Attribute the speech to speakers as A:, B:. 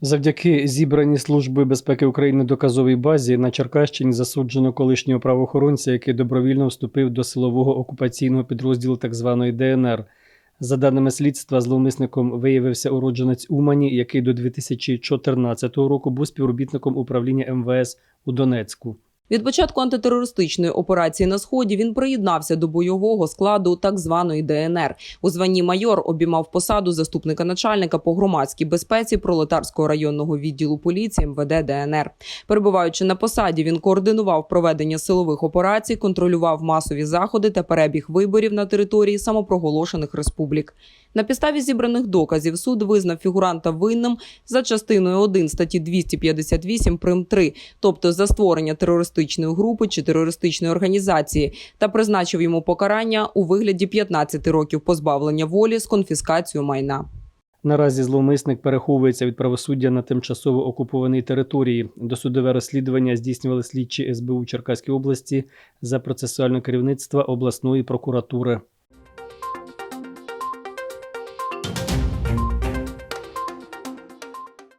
A: Завдяки зібраній служби безпеки України доказовій базі на Черкащині засуджено колишнього правоохоронця, який добровільно вступив до силового окупаційного підрозділу так званої ДНР. За даними слідства, зловмисником виявився уродженець Умані, який до 2014 року був співробітником управління МВС у Донецьку.
B: Від початку антитерористичної операції на сході він приєднався до бойового складу так званої ДНР. У званні майор обіймав посаду заступника начальника по громадській безпеці пролетарського районного відділу поліції МВД ДНР. Перебуваючи на посаді, він координував проведення силових операцій, контролював масові заходи та перебіг виборів на території самопроголошених республік. На підставі зібраних доказів суд визнав фігуранта винним за частиною 1 статті 258 прим 3, тобто за створення терористичної групи чи терористичної організації, та призначив йому покарання у вигляді 15 років позбавлення волі з конфіскацією майна.
A: Наразі зловмисник переховується від правосуддя на тимчасово окупованій території. Досудове розслідування здійснювали слідчі СБУ Черкаської області за процесуальне керівництво обласної прокуратури.